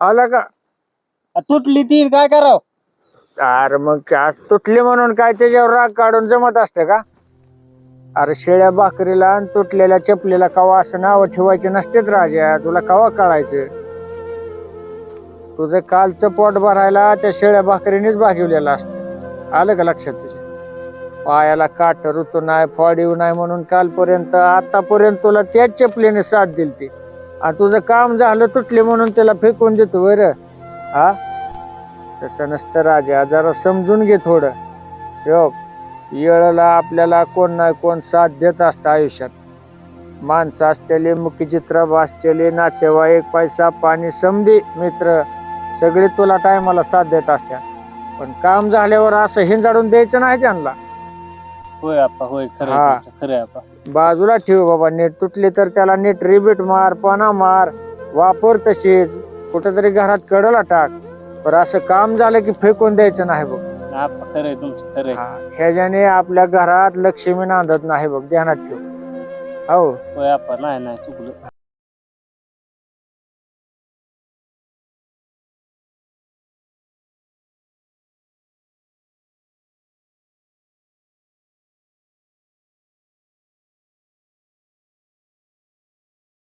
आला का? आ, तुटली ती काय करावं? अरे मग आज तुटली म्हणून काय त्याच्यावर राग काढून जमत असते का? अरे शेळ्या भाकरीला आणि तुटलेल्या चपलीला कवा असं नाव ठेवायचे नसतेच राजा. तुला कवा काढायचं तुझं कालचं पोट भरायला त्या शेळ्या भाकरीनेच भागिवलेलं असतं. आलं का लक्षात तुझ्या? पायाला काट ऋतू नाही फॉडीव नाही म्हणून कालपर्यंत आतापर्यंत तुला त्याच चपलीने साथ दिली ती तुझं काम झालं तुटले म्हणून त्याला फेकून देतो बर. हा तसं नसतं राजा जरा समजून घे थोडं. योग येळला आपल्याला कोण ना कोण साथ देत असतं आयुष्यात. माणसं असलेली मुख्य चित्र असलेले नातेवाईक पैसा पाणी समधी मित्र सगळे तुला टायमाला साथ देत असत्या. पण काम झाल्यावर असं हिंजाडून द्यायचं नाही त्यांना. होय आपा होय खरं हा. तुमचं, खरं आहे आपा बाजूला ठेव बाबा नीट तुटली तर त्याला नीट रिबीट मार पाना मार वापर तशीच. कुठेतरी घरात कडला टाक पण असं काम झालं की फेकून द्यायचं नाही बघ. आपा खरं आहे तुमचं खरं आहे हा, ह्याच्याने आपल्या घरात लक्ष्मी नांदत नाही बघ. ध्यानात ठेव. हो होय आपा नाही नाही चुकलं.